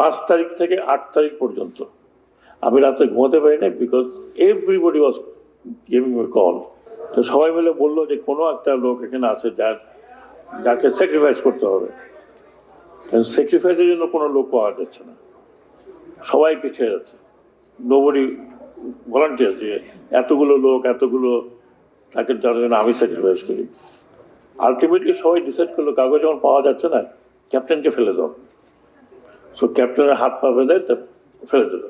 পাঁচ তারিখ থেকে আট তারিখ পর্যন্ত। আমি রাতে ঘুমাতে পারি না because everybody was a call তো সবাই মিলে বলল যে কোনো একটা লোক এখানে আছে যার, যাকে স্যাক্রিফাইস করতে হবে। স্যাক্রিফাইসের জন্য কোনো লোক পাওয়া যাচ্ছে না। সবাই পিছিয়ে যাচ্ছে। নোবডি ভলান্টিয়ার যে এতগুলো লোক, এতগুলো তাকে যার জন্য আমি স্যাক্রিফাইস করি। আলটিমেটলি সবাই ডিসাইড করল কাগজ যখন পাওয়া যাচ্ছে না ক্যাপ্টেনকে ফেলে দাও। সো ক্যাপ্টেনের হাত পা বেঁধে তা ফেলে দিল।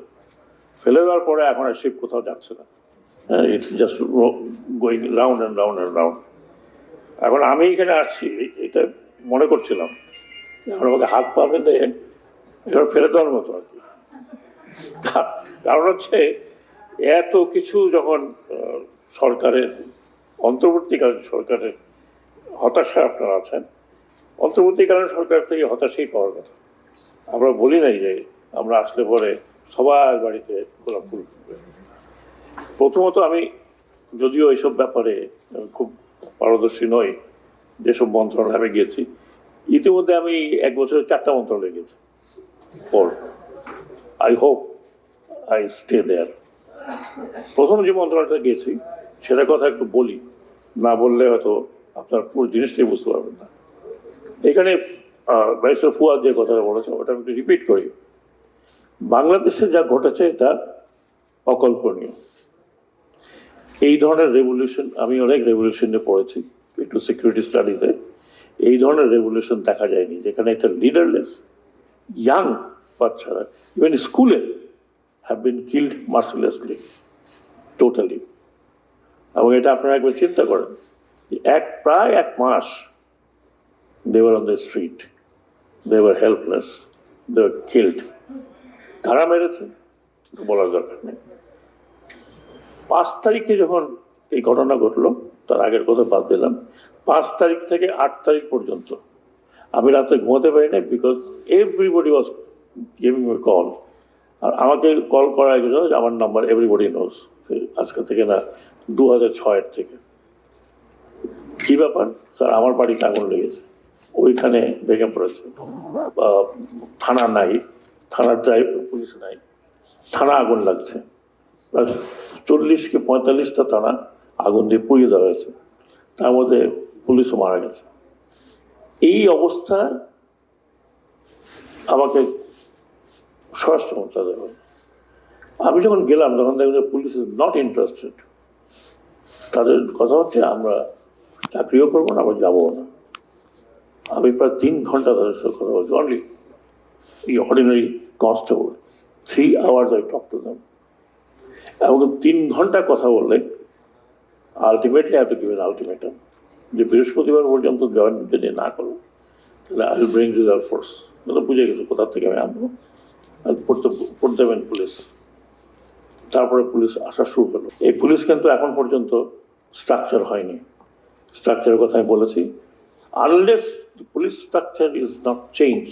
ফেলে দেওয়ার পরে এখন আর শিপ কোথাও যাচ্ছে না। হ্যাঁ it's just going round and round and round এখন আমি এখানে আসছি এটা মনে করছিলাম। এখন আমাকে হাত পা বেঁধে এবার ফেলে দেওয়ার মতো আর কি। কারণ হচ্ছে এত কিছু যখন সরকারের, অন্তর্বর্তীকালীন সরকারের হতাশা আপনারা আছেন, অন্তর্বর্তীকালীন সরকার থেকে হতাশাই পাওয়ার কথা। আমরা বলি নাই যে আমরা আসলে পরে সবার বাড়িতে গোলাপ ফুল। প্রথমত আমি যদিও এইসব ব্যাপারে খুব পারদর্শী নই, যেসব মন্ত্রণালয়ে আমি গিয়েছি, ইতিমধ্যে আমি এক বছরে চারটা মন্ত্রণালয়ে গেছি পর। I hope I stay there প্রথম যে মন্ত্রণালয়টা গিয়েছি, সেটার কথা একটু বলি। না বললে হয়তো আপনার পুরো জিনিসটাই বুঝতে পারবেন না। এখানে ব্যারিস্টার ফুয়াদ যে কথাটা বলেছেন, ওটা আমি রিপিট করি। বাংলাদেশে যা ঘটেছে, এটা অকল্পনীয়। এই ধরনের রেভলিউশন আমি অনেক রেভলিউশনে পড়েছি, একটু সিকিউরিটি স্টাডিতে এই ধরনের রেভলিউশন দেখা যায়নি, যেখানে একটা লিডারলেস ইয়াং বাচ্চারা ইভেন স্কুলে have been killed mercilessly totally এবং এটা আপনারা একবার চিন্তা করেন এক, প্রায় এক মাস they were on the street they were helpless they were killed কারা মেরেছে বলার দরকার নেই। পাঁচ তারিখে যখন এই ঘটনা ঘটলো, তার আগের কথা বাদ দিলাম, পাঁচ তারিখ থেকে আট তারিখ পর্যন্ত। আমি রাতে ঘুমাতে পারি না because everybody was giving a call আর আমাকে কল করা গেল যে আমার নাম্বার এভরিবডি নোজ আজকে থেকে না দু হাজার ছয়ের থেকে। কী ব্যাপার? স্যার, আমার বাড়িতে আগুন লেগেছে। ওইখানে ভেঙে পড়েছে। থানা নাই, থানার ড্রাইভ পুলিশ নাই। থানা আগুন লাগছে। চল্লিশ কি পঁয়তাল্লিশটা থানা আগুন দিয়ে পুড়িয়ে দেওয়া হয়েছে। তার মধ্যে পুলিশও মারা গেছে। এই অবস্থা আমাকে স্বরাষ্ট্র মন্ত্রণালয় আমি যখন গেলাম, তখন দেখলাম পুলিশ ইজ নট ইন্টারেস্টেড তাদের কথা হচ্ছে, আমরা চাকরিও করব না, আবার যাব না। আমি প্রায় তিন ঘণ্টা সাথে কথা বলছি। অনলি এই ordinary constable three hours I talk to them এবং তিন ঘণ্টা কথা বললে ultimately have to give an ultimatum যে বৃহস্পতিবার পর্যন্ত জয়েন যদি না করো, তাহলে আই ব্রিং রিজার্ভ ফোর্স তো বুঝে গেছে কোথা থেকে আমি আনব। পড়তে পড়তে দেবেন পুলিশ। তারপরে পুলিশ আসা শুরু হলো এই পুলিশ কিন্তু এখন পর্যন্ত স্ট্রাকচার হয়নি। স্ট্রাকচারের কথা আমি বলেছি। Unless police structure is not change